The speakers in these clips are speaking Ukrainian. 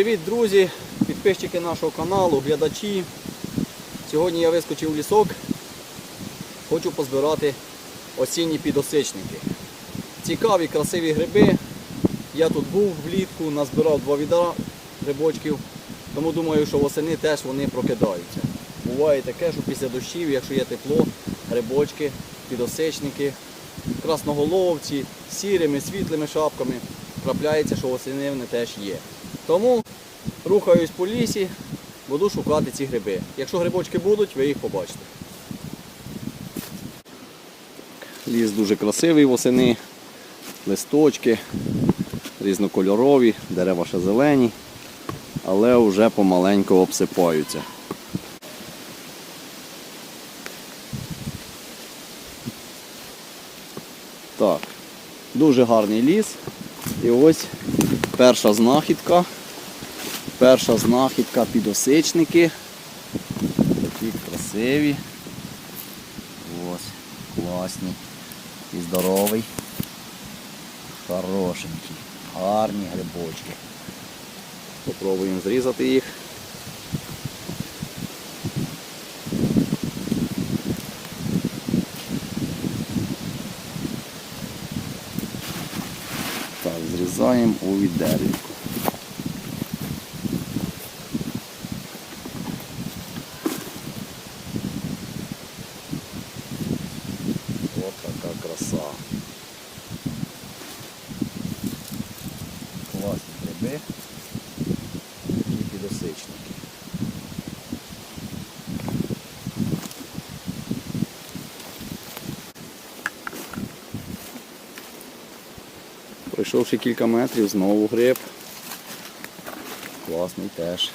Привіт, друзі, підписчики нашого каналу, глядачі. Сьогодні я вискочив в лісок. Хочу позбирати осінні підосичники. Цікаві, красиві гриби. Я тут був влітку, назбирав два відра грибочків, тому думаю, що восени теж вони прокидаються. Буває таке, що після дощів, якщо є тепло, грибочки, підосичники, красноголовці, сірими, світлими шапками. Трапляється, що восени вони теж є. Тому рухаюсь по лісі, буду шукати ці гриби. Якщо грибочки будуть, ви їх побачите. Ліс дуже красивий восени, листочки різнокольорові, дерева ще зелені, але вже помаленьку обсипаються. Так, дуже гарний ліс. І ось перша знахідка. Перша знахідка підосичники. Такі красиві. Ось, класні. І здоровий. Хорошенький. Гарні грибочки. Попробуємо зрізати їх. Так, зрізаємо у відервіку. Ось краса. Класні гриби і підосичники. Пройшовши кілька метрів, знову гриб. Класний теж.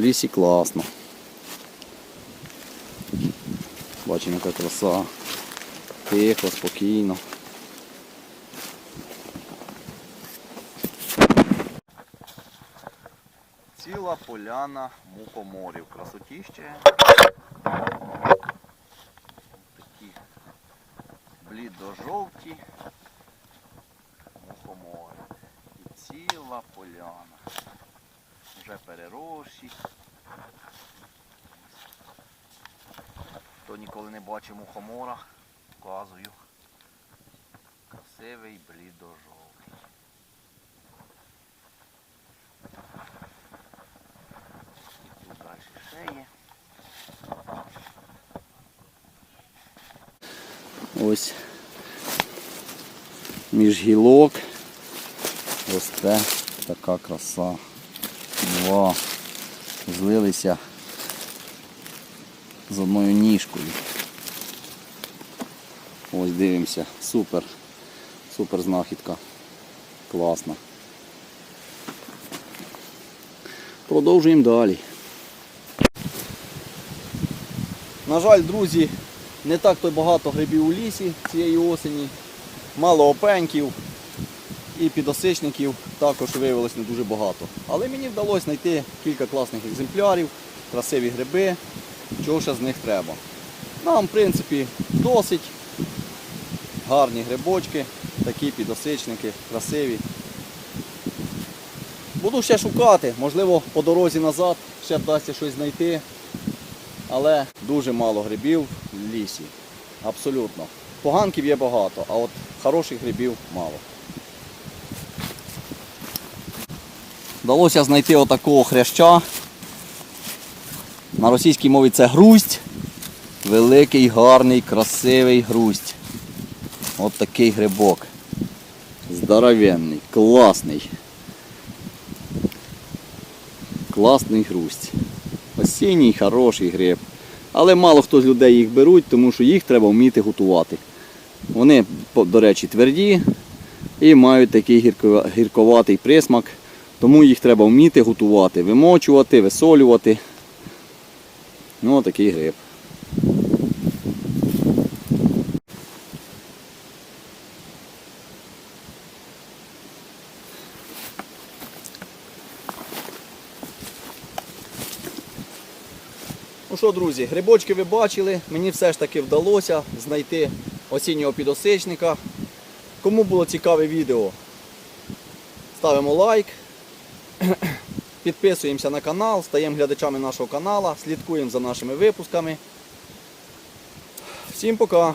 Лісі класно. Бачимо, яка краса. Тихо, спокійно. Ціла поляна мухоморів. Красотіще. Такі блідо-жовті мухомори. І ціла поляна. Вже переросші. Хто ніколи не бачив мухомора, показую. Красивий блідо-жовтий. Тут далі ще є. Ось між гілок росте така краса. Два. Злилися з одною ніжкою. Ось дивимося. Супер. Супер знахідка. Класна. Продовжуємо далі. На жаль, друзі, не так то багато грибів у лісі цієї осені. Мало опеньків і підосичників також виявилось не дуже багато. Але мені вдалося знайти кілька класних екземплярів, красиві гриби, чого ще з них треба. Нам, в принципі, досить гарні грибочки, такі підосичники, красиві. Буду ще шукати, можливо, по дорозі назад ще вдасться щось знайти. Але дуже мало грибів в лісі. Абсолютно. Поганків є багато, а от хороших грибів мало. Вдалося знайти отакого хряща. На російській мові це грусть. Великий, гарний, красивий грусть. От такий грибок. Здоровенний, класний. Класний грусть. Осінній, хороший гриб. Але мало хто з людей їх беруть, тому що їх треба вміти готувати. Вони, до речі, тверді і мають такий гірковатий присмак. Тому їх треба вміти готувати, вимочувати, висолювати. Ну, такий гриб. Ну що, друзі, грибочки ви бачили, мені все ж таки вдалося знайти осіннього підосичника. Кому було цікаве відео, ставимо лайк, підписуємося на канал, стаємо глядачами нашого каналу, слідкуємо за нашими випусками. Всім пока!